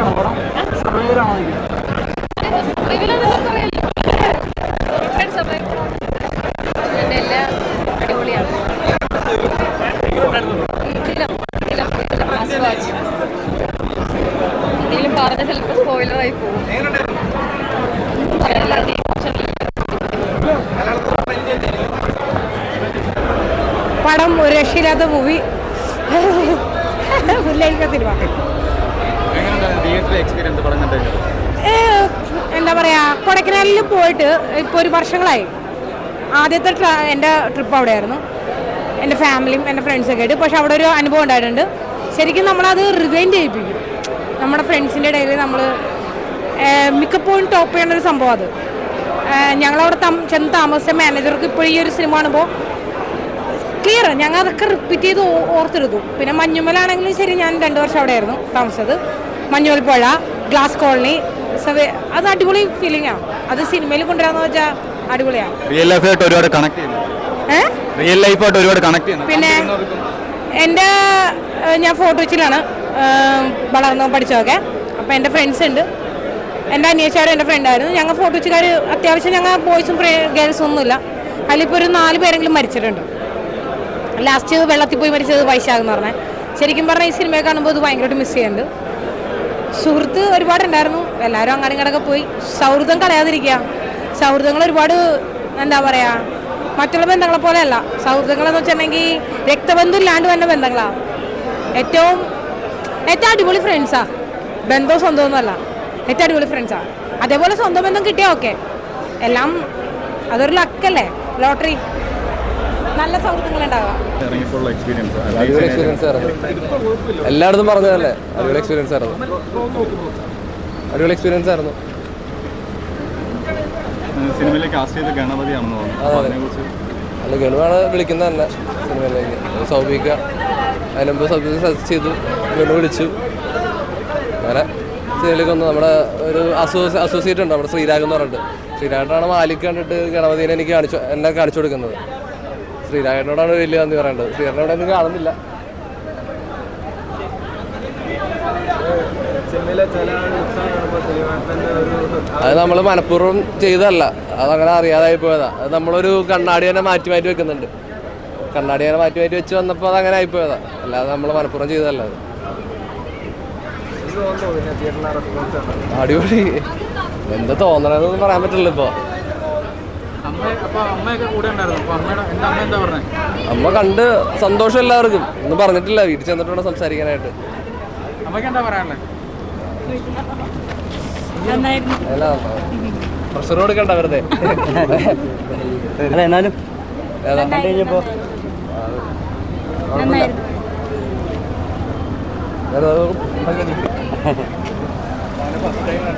പടം പടം ഒരു രക്ഷയില്ലാത്ത മൂവി ഫുള്ളായിരിക്കും സിനിമ. എന്താ പറയാ കൊടൈക്കനാലിൽ പോയിട്ട് ഇപ്പോൾ ഒരു വർഷങ്ങളായി. ആദ്യത്തെ എന്റെ ട്രിപ്പ് അവിടെയായിരുന്നു. എന്റെ ഫാമിലിയും എന്റെ ഫ്രണ്ട്സൊക്കെ ആയിട്ട്. പക്ഷെ അവിടെ ഒരു അനുഭവം ഉണ്ടായിട്ടുണ്ട്. ശരിക്കും നമ്മളത് റിവൈൻഡ് ചെയ്യിപ്പിക്കും. നമ്മുടെ ഫ്രണ്ട്സിന്റെ ഇടയിൽ നമ്മൾ മിക്കപ്പോഴും ടോപ്പ് ചെയ്യുന്ന ഒരു സംഭവം അത്. ഞങ്ങളവിടെ ചെന്ന് താമസിച്ച മാനേജർക്ക് ഇപ്പോൾ ഈ ഒരു സിനിമ കാണുമ്പോൾ ക്ലിയർ ഞങ്ങൾ അതൊക്കെ റിപ്പീറ്റ് ചെയ്ത് ഓർത്തെടുത്തു. പിന്നെ മഞ്ഞുമലാണെങ്കിലും ശരി ഞാൻ രണ്ട് വർഷം അവിടെ ആയിരുന്നു താമസിച്ചത്. മഞ്ഞുമൽ പുഴ ഗ്ലാസ് കോളനി അത് അടിപൊളി ഫീലിംഗ് ആണ് അത് സിനിമയിൽ കൊണ്ടുവരാന്ന് വെച്ചാൽ അടിപൊളിയാണ് റിയൽ ലൈഫായിട്ട് ഒരുപാട് കണക്ട് ചെയ്യുന്നു. റിയൽ ലൈഫായിട്ട് ഒരുപാട് കണക്ട് ചെയ്യുന്നു. പിന്നെ എന്റെ ഞാൻ ഏഹ്, വളർന്നു പഠിച്ചതൊക്കെ. അപ്പോൾ എന്റെ ഫ്രണ്ട്സ് ഉണ്ട്. എന്റെ അനിയച്ചാരും എന്റെ ഫ്രണ്ടായിരുന്നു ഞങ്ങൾ ഫോർട്ട് കൊച്ചിക്കാർ അത്യാവശ്യം ഞങ്ങൾ ബോയ്സും ഗേൾസും ഒന്നുമില്ല. അതിലിപ്പോൾ ഒരു നാല് പേരെങ്കിലും മരിച്ചിട്ടുണ്ട്. ലാസ്റ്റ് വെള്ളത്തിൽ പോയി മരിച്ചത് വൈശാഖ് എന്ന് പറഞ്ഞാൽ ശരിക്കും പറഞ്ഞാൽ ഈ സിനിമയെ കാണുമ്പോൾ അത് ഭയങ്കരമായിട്ട് മിസ് ചെയ്യുന്നുണ്ട്. സുഹൃത്ത് ഒരുപാടുണ്ടായിരുന്നു. എല്ലാവരും അങ്ങനെ ഇങ്ങനെയൊക്കെ പോയി. സൗഹൃദം കളയാതിരിക്കുക. സൗഹൃദങ്ങൾ ഒരുപാട് എന്താ പറയുക മറ്റുള്ള ബന്ധങ്ങളെ പോലെയല്ല. സൗഹൃദങ്ങളെന്ന് വെച്ചിട്ടുണ്ടെങ്കിൽ രക്തബന്ധം ഇല്ലാണ്ട് തന്നെ ബന്ധങ്ങളാണ് ഏറ്റവും ഏറ്റവും അടിപൊളി ഫ്രണ്ട്സാണ് ബന്ധവും സ്വന്തമൊന്നുമല്ല ഏറ്റവും അടിപൊളി ഫ്രണ്ട്സാണ് അതേപോലെ സ്വന്തം ബന്ധം കിട്ടിയാൽ ഓക്കെ എല്ലാം അതൊരു ലക്കല്ലേ ലോട്ടറി നല്ല സൗഹൃദങ്ങൾ ഉണ്ടാവുക എല്ലായിടത്തും പറഞ്ഞതല്ലേ അടിപൊളി എക്സ്പീരിയൻസ് ആയിരുന്നു. അടിപൊളി എക്സ്പീരിയൻസ് ആയിരുന്നു. സിനിമയിലേക്ക് കാസ്റ്റ് ചെയ്ത ഗണപതിയാണെന്ന് തോന്നുന്നു. അല്ല ഗണുവാണ് വിളിക്കുന്നത് തന്നെ സിനിമയിലേക്ക്. സൗഭിക്ക അതിന് മുമ്പ് സൗഭിക സജസ്റ്റ് ചെയ്തു ഗണു വിളിച്ചു. അങ്ങനെ സിനിമയിലേക്ക് വന്നു. നമ്മുടെ ഒരു അസോസി അസോസിയേറ്റ് ഉണ്ട് നമ്മുടെ ശ്രീരാഗ് എന്ന് പറഞ്ഞിട്ട്. ശ്രീരാഗാണ് മാലിക് കണ്ടിട്ട് ഗണപതിനെ എനിക്ക് കാണിച്ചു എന്നെ കാണിച്ചു കൊടുക്കുന്നത്. ശ്രീരാഗിനോടാണ് വലിയ നന്ദി പറയേണ്ടത്. ശ്രീരാഗിനോട് ഒന്നും കാണുന്നില്ല. അത് നമ്മൾ മനഃപൂർവം ചെയ്തതല്ല. അതങ്ങനെ അറിയാതായി പോയതാ. അത് നമ്മളൊരു കണ്ണാടി തന്നെ മാറ്റി മാറ്റി വെക്കുന്നുണ്ട്. കണ്ണാടി തന്നെ മാറ്റി മാറ്റി വെച്ച് വന്നപ്പോൾ അതങ്ങനെ അങ്ങനെ ആയിപ്പോയതാ അല്ലാതെ നമ്മൾ മനഃപൂർവം ചെയ്തതല്ല അത്. അടിപൊളി. എന്താ തോന്നണെന്നൊന്നും പറയാൻ പറ്റില്ല ഇപ്പോൾ അമ്മ കണ്ട് സന്തോഷം എല്ലാവർക്കും. ഒന്നും പറഞ്ഞിട്ടില്ല. വീട്ടിൽ ചെന്നിട്ട് വേണം സംസാരിക്കാനായിട്ട്. പ്രഷർ കൊടുക്കണ്ട വെറുതെ. അല്ല എന്നാലും ഫസ്റ്റ് ഏതാ?